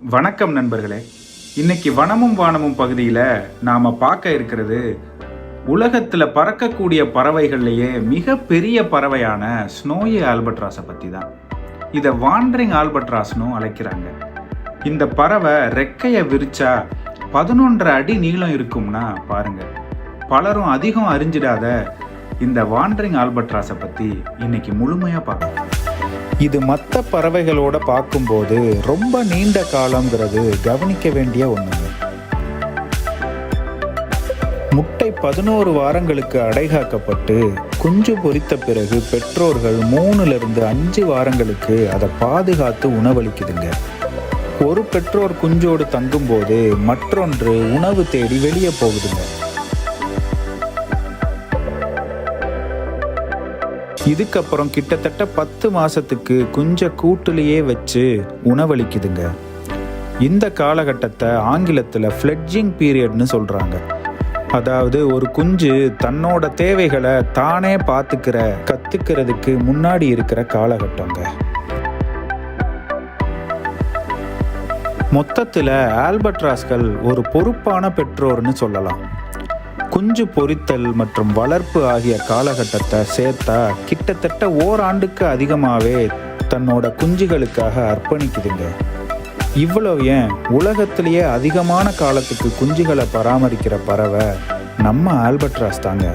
வணக்கம் நண்பர்களே. இன்னைக்கு வனமும் வானமும் பகுதியில் நாம் பார்க்க இருக்கிறது உலகத்தில் பறக்கக்கூடிய பறவைகள்லேயே மிக பெரிய பறவையான ஸ்னோயி ஆல்பட்ராஸை பற்றி தான் இதை வாண்டரிங் ஆல்பட்ராஸ்னும் அழைக்கிறாங்க. இந்த பறவை ரெக்கையை விரிச்சா பதினொன்றரை அடி நீளம் இருக்கும்னா பாருங்க. பலரும் அதிகம் அறிஞ்சிடாத இந்த வாண்டரிங் ஆல்பட்ராஸை பற்றி இன்னைக்கு முழுமையாக பார்க்கலாம். இது மற்ற பறவைகளோட பார்க்கும்போது ரொம்ப நீண்ட காலங்கிறது கவனிக்க வேண்டிய ஒன்றுங்க முட்டை பதினோரு வாரங்களுக்கு அடைகாக்கப்பட்டு குஞ்சு பொரித்த பிறகு பெற்றோர்கள் மூணுலேருந்து அஞ்சு வாரங்களுக்கு அதை பாதுகாத்து உணவளிக்குதுங்க. ஒரு பெற்றோர் குஞ்சோடு தங்கும்போது மற்றொன்று உணவு தேடி வெளியே போகுதுங்க. இதுக்கப்புறம் கிட்டத்தட்ட பத்து மாதத்துக்கு குஞ்ச கூட்டுலேயே வச்சு உணவளிக்குதுங்க. இந்த காலகட்டத்தை ஆங்கிலத்தில் ஃப்ளெட்ஜிங் பீரியட்னு சொல்கிறாங்க அதாவது ஒரு குஞ்சு தன்னோட தேவைகளை தானே பார்த்துக்கிற கத்துக்கிறதுக்கு முன்னாடி இருக்கிற காலகட்டங்க. மொத்தத்தில் ஆல்பட்ராஸ்கள் ஒரு பொறுப்பான பெற்றோர்னு சொல்லலாம். குஞ்சு பொரித்தல் மற்றும் வளர்ப்பு ஆகிய காலகட்டத்தை சேர்த்தா கிட்டத்தட்ட ஓராண்டுக்கு அதிகமாகவே தன்னோட குஞ்சுகளுக்காக அர்ப்பணிக்குதுங்க. இவ்வளவு ஏன்? உலகத்திலேயே அதிகமான காலத்துக்கு குஞ்சுகளை பராமரிக்கிற பறவை நம்ம ஆல்பட்ராஸ் தாங்க.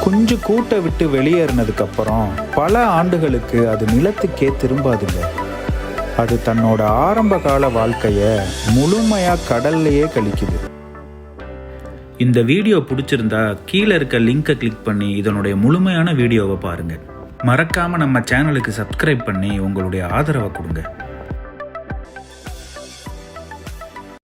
குஞ்சு கூட்டை விட்டு வெளியேறினதுக்கப்புறம் பல ஆண்டுகளுக்கு அது நிலத்துக்கே திரும்பாதுங்க. அது தன்னோட ஆரம்ப கால வாழ்க்கையை முழுமையாக கடல்லையே கழிக்குது. இந்த வீடியோ பிடிச்சிருந்தா கீழே இருக்க லிங்கை கிளிக் பண்ணி இதனுடைய முழுமையான வீடியோவை பாருங்க. மறக்காமல் நம்ம சேனலுக்கு சப்ஸ்கிரைப் பண்ணி உங்களுடைய ஆதரவை கொடுங்க.